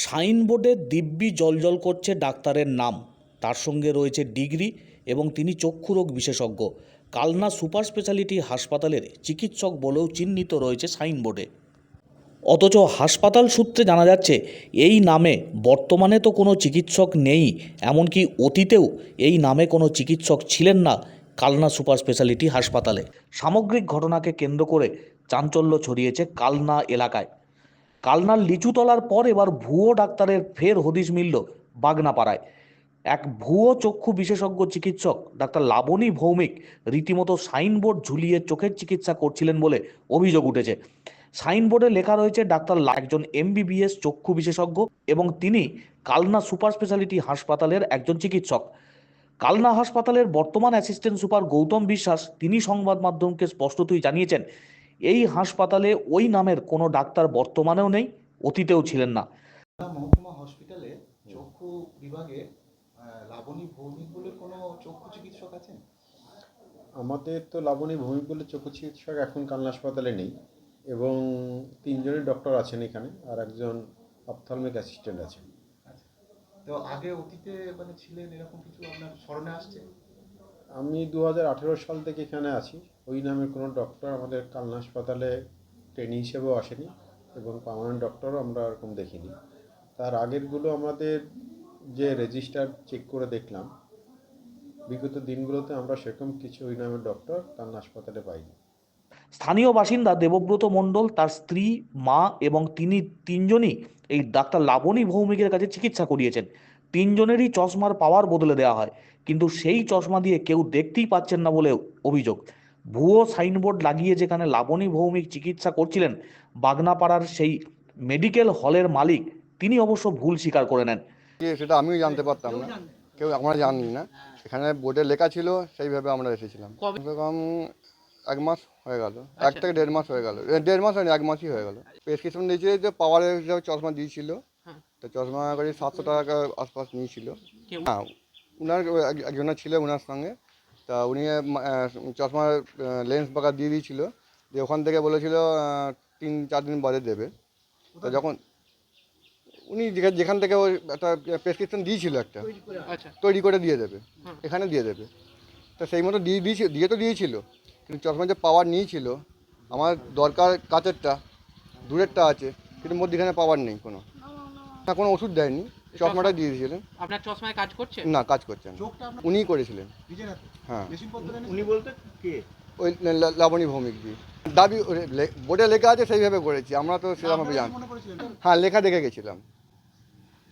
সাইনবোর্ডে দিব্যি জলজল করছে ডাক্তারের নাম। তার সঙ্গে রয়েছে ডিগ্রি এবং তিনি চক্ষুরোগ বিশেষজ্ঞ। কালনা সুপার স্পেশালিটি হাসপাতালের চিকিৎসক বলেও চিহ্নিত রয়েছে সাইনবোর্ডে। অথচ হাসপাতাল সূত্রে জানা যাচ্ছে, এই নামে বর্তমানে তো কোনো চিকিৎসক নেই, এমনকি অতীতেও এই নামে কোনো চিকিৎসক ছিলেন না কালনা সুপার স্পেশালিটি হাসপাতালে। সামগ্রিক ঘটনাকে কেন্দ্র করে চাঞ্চল্য ছড়িয়েছে কালনা এলাকায়। কালনার লিচুতলার পর এবার ভুয়ো ডাক্তারের ফের হদিশ মিলল বাগনাপাড়ায়। এক ভুয়ো চক্ষু বিশেষজ্ঞ চিকিৎসক, ডাক্তার লাবণী ভৌমিক, রীতিমতো সাইনবোর্ড ঝুলিয়ে চোখের চিকিৎসা করছিলেন বলে অভিযোগ উঠেছে। সাইনবোর্ডে লেখা রয়েছে, ডাক্তার একজন এমবিবিএস চক্ষু বিশেষজ্ঞ এবং তিনি কালনা সুপার স্পেশালিটি হাসপাতালের একজন চিকিৎসক। কালনা হাসপাতালের বর্তমান অ্যাসিস্ট্যান্ট সুপার গৌতম বিশ্বাস, তিনি সংবাদ মাধ্যমকে স্পষ্টতই জানিয়েছেন এই হাসপাতালে ওই নামের কোনো ডাক্তার বর্তমানেও নেই অতীতেও ছিলেন না। মহকুমা হসপিটালে চক্ষু বিভাগে লাবণী ভৌমিক বলে কোনো চক্ষু চিকিৎসক আছেন? আমাদের তো লাবণী ভৌমিক বলে চক্ষু চিকিৎসক এখন কালনা হাসপাতালে নেই এবং তিনজনের ডক্টর আছেন এখানে আর একজন অপথলমিক অ্যাসিস্ট্যান্ট আছেন। আচ্ছা। তো আগে অতীতে মানে ছিলেন এরকম কিছু আপনার স্মরণে আসছে? আমি দু হাজার আঠেরো সাল থেকে এখানে আছি। ওই নামের কোনো ডক্টর আমাদের কালনা হাসপাতালে ট্রেনি হিসেবেও আসেনি এবং পার্মানেন্ট ডক্টরও আমরা এরকম দেখিনি। তার আগেরগুলো আমাদের যে রেজিস্টার চেক করে দেখলাম, বিগত দিনগুলোতে আমরা সেরকম কিছু ওই নামের ডক্টর কালনা হাসপাতালে পাইনি। স্থানীয় বাসিন্দা দেবব্রত মণ্ডল, তার স্ত্রী, মা এবং তিনি তিনজনই এই ডাক্তার লাবণী ভৌমিকের কাছে চিকিৎসা করিয়েছেন। তিনজনেরই চশমার পাওয়ার বদলে দেওয়া হয়। কিন্তু সেই চশমা দিয়ে কেউ দেখতেই পাচ্ছেন না বলে অভিযোগ। ভুয়ো সাইনবোর্ড লাগিয়ে যেখানে লাবণী ভৌমিক চিকিৎসা করছিলেন বাগনাপাড়ার সেই মেডিকেল হলের মালিক তিনি অবশ্য ভুল স্বীকার করে নেন। সেটা আমিও জানতে পারতাম না। কেউ আমরা জানি না। এখানে বোর্ডে লেখা ছিল সেইভাবে আমরা এসেছিলাম। কম এক মাস হয়ে গেল। এক থেকে দেড় মাস হয়ে গেল। দেড় মাস হয়নি এক মাসই হয়ে গেল। প্রেসক্রিপশন দিয়েছে যে পাওয়ারের চশমা দিয়েছিল। তো চশমা করে সাতশো টাকা আশপাশ নিয়েছিল। হ্যাঁ উনার এক- একজনের ছিল ওনার সঙ্গে। তা উনি চশমার লেন্স বাঁকা দিয়ে দিয়েছিল। দিয়ে ওখান থেকে বলেছিল তিন চার দিন বাদে দেবে। তো যখন উনি যেখা- যেখান থেকে ওই একটা প্রেসক্রিপশন দিয়েছিল একটা আচ্ছা। তৈরি করে দিয়ে দেবে। এখানে দিয়ে দেবে। তা সেই মতো দিয়ে দিয়েছিল দিয়ে তো দিয়েছিল। কিন্তু চশমা যে পাওয়ার নিয়েছিল আমার দরকার কাচেরটা দূরেরটা আছে কিন্তু মধ্যখানে পাওয়ার নেই কোনো। না কোনো ওষুধ দেয়নি চশমাটা দিয়ে দিয়েছিলেন। আপনার চশমায় কাজ করছে? না কাজ করছেন না। চোখটা উনিই করেছিলেন। হ্যাঁ। উনি বলতে কে? ওই লাবণী ভৌমিক জি। দাবি বোর্ডে লেখা আছে সেইভাবে করেছি। আমরা তো সেরকমভাবে জানি হ্যাঁ লেখা দেখে গেছিলাম।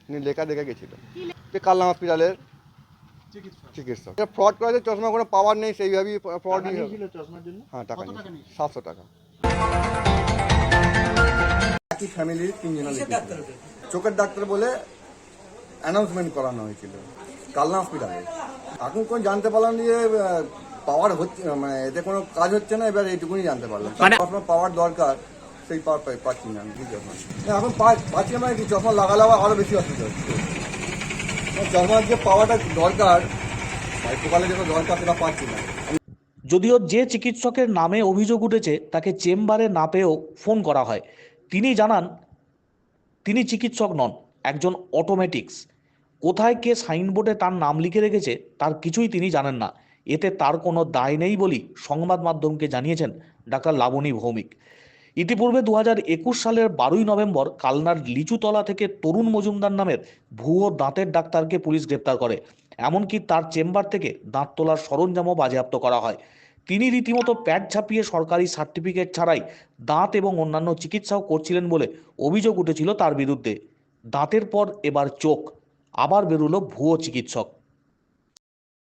উনি লেখা দেখে গেছিলাম যে কালনা হসপিটালের চিকিৎসক। চিকিৎসক। ফ্রড করেছে চশমা কোনো পাওয়ার নেই সেইভাবেই ফ্রড হ্যাঁ টাকা নিয়েছে? সাতশো টাকা। ফ্যামিলির তিনজনের চোখের ডাক্তার বলে অ্যানাউন্সমেন্ট করানো হয়েছিল। কালনা হসপিটালে এখন কোন জানতে পারলাম যে পাওয়ার হচ্ছে মানে এতে কোনো কাজ হচ্ছে না এবার এইটুকুনি জানতে পারলাম। পাওয়ার দরকার সেই পাওয়ার পাচ্ছি না আমি চশমা এখন পাচ্ছি মানে কি চশমা লাগালে আরও বেশি অসুবিধা হচ্ছে। চশমার যে পাওয়াটা দরকার মাইক্রোকালে যেটা দরকার সেটা পাচ্ছি না। যদিও যে চিকিৎসকের নামে অভিযোগ উঠেছে তাকে চেম্বারে না পেয়েও ফোন করা হয়। তিনি জানান তিনি চিকিৎসক নন, একজন অটোমেটিক্স। কোথায় কে সাইনবোর্ডে তার নাম লিখে রেখেছে, তার কিছুই তিনি জানেন না। এতে তার কোনো দায় নেই বলেই সংবাদ মাধ্যমকে জানিয়েছেন ডাক্তার লাবণী ভৌমিক। ইতিপূর্বে দু সালের বারোই নভেম্বর কালনার লিচুতলা থেকে তরুণ মজুমদার নামের ভুয়ো দাঁতের ডাক্তারকে পুলিশ গ্রেপ্তার করে। এমনকি তার চেম্বার থেকে দাঁত তোলার সরঞ্জামও বাজেয়াপ্ত করা হয়। তিনি রীতিমতো প্যাড ছাপিয়ে সরকারি সার্টিফিকেট ছাড়াই দাঁত এবং অন্যান্য চিকিৎসাও করছিলেন বলে অভিযোগ উঠেছিল তার বিরুদ্ধে। দাঁতের পর এবার চোখ, আবার বেরুলো ভুয়ো চিকিৎসক।